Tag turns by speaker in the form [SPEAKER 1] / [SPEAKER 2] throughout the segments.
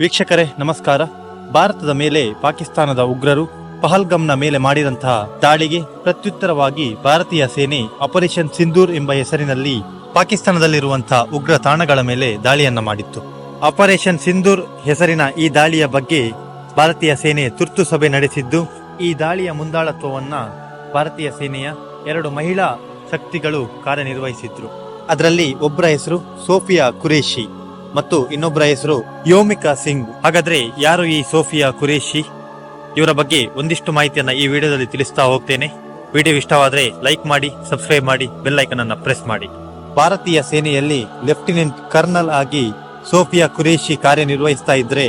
[SPEAKER 1] ವೀಕ್ಷಕರೇ, ನಮಸ್ಕಾರ. ಭಾರತದ ಮೇಲೆ ಪಾಕಿಸ್ತಾನದ ಉಗ್ರರು ಪಹಲ್ಗಮ್ನ ಮೇಲೆ ಮಾಡಿದಂತಹ ದಾಳಿಗೆ ಪ್ರತ್ಯುತ್ತರವಾಗಿ ಭಾರತೀಯ ಸೇನೆ ಆಪರೇಷನ್ ಸಿಂಧೂರ್ ಎಂಬ ಹೆಸರಿನಲ್ಲಿ ಪಾಕಿಸ್ತಾನದಲ್ಲಿರುವಂತಹ ಉಗ್ರ ತಾಣಗಳ ಮೇಲೆ ದಾಳಿಯನ್ನ ಮಾಡಿತ್ತು. ಆಪರೇಷನ್ ಸಿಂಧೂರ್ ಹೆಸರಿನ ಈ ದಾಳಿಯ ಬಗ್ಗೆ ಭಾರತೀಯ ಸೇನೆ ತುರ್ತು ಸಭೆ ನಡೆಸಿದ್ದು, ಈ ದಾಳಿಯ ಮುಂದಾಳತ್ವವನ್ನ ಭಾರತೀಯ ಸೇನೆಯ ಎರಡು ಮಹಿಳಾ ಶಕ್ತಿಗಳು ಕಾರ್ಯನಿರ್ವಹಿಸಿದ್ರು. ಅದರಲ್ಲಿ ಒಬ್ಬರ ಹೆಸರು ಸೋಫಿಯಾ ಕುರೇಶಿ ಮತ್ತು ಇನ್ನೊಬ್ಬರ ಹೆಸರು ಯೋಮಿಕಾ ಸಿಂಗ್. ಹಾಗಾದ್ರೆ ಯಾರು ಈ ಸೋಫಿಯಾ ಕುರೇಶಿ ಇವರ ಬಗ್ಗೆ ಒಂದಿಷ್ಟು ಮಾಹಿತಿಯನ್ನ ಈ ವಿಡಿಯೋದಲ್ಲಿ ತಿಳಿಸ್ತಾ ಹೋಗ್ತೇನೆ. ವಿಡಿಯೋ ಇಷ್ಟವಾದ್ರೆ ಲೈಕ್ ಮಾಡಿ, ಸಬ್ಸ್ಕ್ರೈಬ್ ಮಾಡಿ, ಬೆಲ್ ಐಕನ್ ಅನ್ನ ಪ್ರೆಸ್ ಮಾಡಿ. ಭಾರತೀಯ ಸೇನೆಯಲ್ಲಿ ಲೆಫ್ಟಿನೆಂಟ್ ಕರ್ನಲ್ ಆಗಿ ಸೋಫಿಯಾ ಕುರೇಶಿ ಕಾರ್ಯನಿರ್ವಹಿಸ್ತಾ ಇದ್ರೆ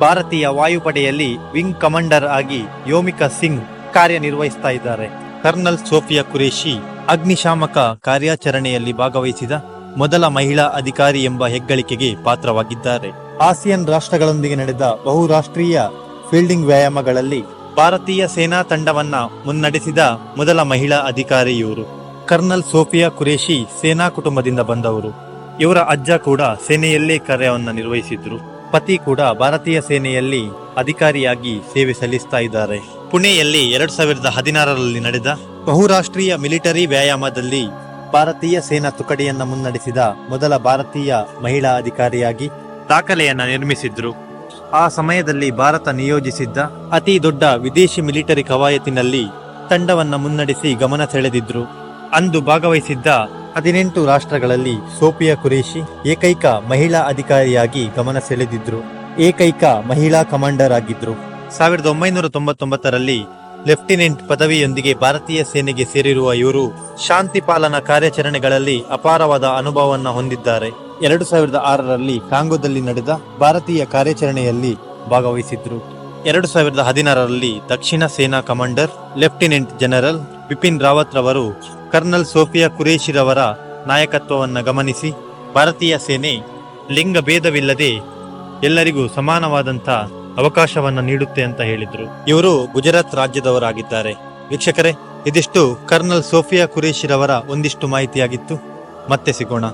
[SPEAKER 1] ಭಾರತೀಯ ವಾಯುಪಡೆಯಲ್ಲಿ ವಿಂಗ್ ಕಮಾಂಡರ್ ಆಗಿ ಯೋಮಿಕಾ ಸಿಂಗ್ ಕಾರ್ಯನಿರ್ವಹಿಸ್ತಾ ಇದ್ದಾರೆ. ಕರ್ನಲ್ ಸೋಫಿಯಾ ಕುರೇಶಿ ಅಗ್ನಿಶಾಮಕ ಕಾರ್ಯಾಚರಣೆಯಲ್ಲಿ ಭಾಗವಹಿಸಿದ ಮೊದಲ ಮಹಿಳಾ ಅಧಿಕಾರಿ ಎಂಬ ಹೆಗ್ಗಳಿಕೆಗೆ ಪಾತ್ರವಾಗಿದ್ದಾರೆ. ಆಸಿಯನ್ ರಾಷ್ಟ್ರಗಳೊಂದಿಗೆ ನಡೆದ ಬಹುರಾಷ್ಟ್ರೀಯ ಫೀಲ್ಡಿಂಗ್ ವ್ಯಾಯಾಮಗಳಲ್ಲಿ ಭಾರತೀಯ ಸೇನಾ ತಂಡವನ್ನ ಮುನ್ನಡೆಸಿದ ಮೊದಲ ಮಹಿಳಾ ಅಧಿಕಾರಿ ಇವರು. ಕರ್ನಲ್ ಸೋಫಿಯಾ ಕುರೇಶಿ ಸೇನಾ ಕುಟುಂಬದಿಂದ ಬಂದವರು. ಇವರ ಅಜ್ಜ ಕೂಡ ಸೇನೆಯಲ್ಲೇ ಕಾರ್ಯವನ್ನು ನಿರ್ವಹಿಸಿದ್ರು. ಪತಿ ಕೂಡ ಭಾರತೀಯ ಸೇನೆಯಲ್ಲಿ ಅಧಿಕಾರಿಯಾಗಿ ಸೇವೆ ಸಲ್ಲಿಸ್ತಾ ಇದ್ದಾರೆ. ಪುಣೆಯಲ್ಲಿ ಎರಡ್ ಸಾವಿರದ ಹದಿನಾರರಲ್ಲಿ ನಡೆದ ಬಹುರಾಷ್ಟ್ರೀಯ ಮಿಲಿಟರಿ ವ್ಯಾಯಾಮದಲ್ಲಿ ಭಾರತೀಯ ಸೇನಾ ತುಕಡಿಯನ್ನ ಮುನ್ನಡೆಸಿದ ಮೊದಲ ಭಾರತೀಯ ಮಹಿಳಾ ಅಧಿಕಾರಿಯಾಗಿ ದಾಖಲೆಯನ್ನ ನಿರ್ಮಿಸಿದ್ರು. ಆ ಸಮಯದಲ್ಲಿ ಭಾರತ ನಿಯೋಜಿಸಿದ್ದ ಅತಿ ದೊಡ್ಡ ವಿದೇಶಿ ಮಿಲಿಟರಿ ಕವಾಯತಿನಲ್ಲಿ ತಂಡವನ್ನ ಮುನ್ನಡೆಸಿ ಗಮನ ಸೆಳೆದಿದ್ರು. ಅಂದು ಭಾಗವಹಿಸಿದ್ದ ಹದಿನೆಂಟು ರಾಷ್ಟ್ರಗಳಲ್ಲಿ ಸೋಫಿಯಾ ಕುರೇಶಿ ಏಕೈಕ ಮಹಿಳಾ ಅಧಿಕಾರಿಯಾಗಿ ಗಮನ ಸೆಳೆದಿದ್ರು. ಏಕೈಕ ಮಹಿಳಾ ಕಮಾಂಡರ್ ಆಗಿದ್ರು. ಸಾವಿರದ ಒಂಬೈನೂರ ತೊಂಬತ್ತೊಂಬತ್ತರಲ್ಲಿ ಲೆಫ್ಟಿನೆಂಟ್ ಪದವಿಯೊಂದಿಗೆ ಭಾರತೀಯ ಸೇನೆಗೆ ಸೇರಿರುವ ಇವರು ಶಾಂತಿ ಪಾಲನಾ ಕಾರ್ಯಾಚರಣೆಗಳಲ್ಲಿ ಅಪಾರವಾದ ಅನುಭವವನ್ನು ಹೊಂದಿದ್ದಾರೆ. ಎರಡು ಸಾವಿರದ ಆರರಲ್ಲಿ ಕಾಂಗೋದಲ್ಲಿ ನಡೆದ ಭಾರತೀಯ ಕಾರ್ಯಾಚರಣೆಯಲ್ಲಿ ಭಾಗವಹಿಸಿದ್ರು. ಎರಡು ಸಾವಿರದ ಹದಿನಾರರಲ್ಲಿ ದಕ್ಷಿಣ ಸೇನಾ commander, lieutenant general Bipin Rawat ರವರು ಕರ್ನಲ್ ಸೋಫಿಯಾ ಕುರೇಶಿರವರ ನಾಯಕತ್ವವನ್ನು ಗಮನಿಸಿ, ಭಾರತೀಯ ಸೇನೆ ಲಿಂಗ ಭೇದವಿಲ್ಲದೆ ಎಲ್ಲರಿಗೂ ಸಮಾನವಾದಂತ ಅವಕಾಶವನ್ನ ನೀಡುತ್ತೆ ಅಂತ ಹೇಳಿದ್ರು. ಇವರು ಗುಜರಾತ್ ರಾಜ್ಯದವರಾಗಿದ್ದಾರೆ. ವೀಕ್ಷಕರೇ, ಇದಿಷ್ಟು ಕರ್ನಲ್ ಸೋಫಿಯಾ ಕುರೇಶಿರವರ ಒಂದಿಷ್ಟು ಮಾಹಿತಿಯಾಗಿತ್ತು. ಮತ್ತೆ ಸಿಗೋಣ.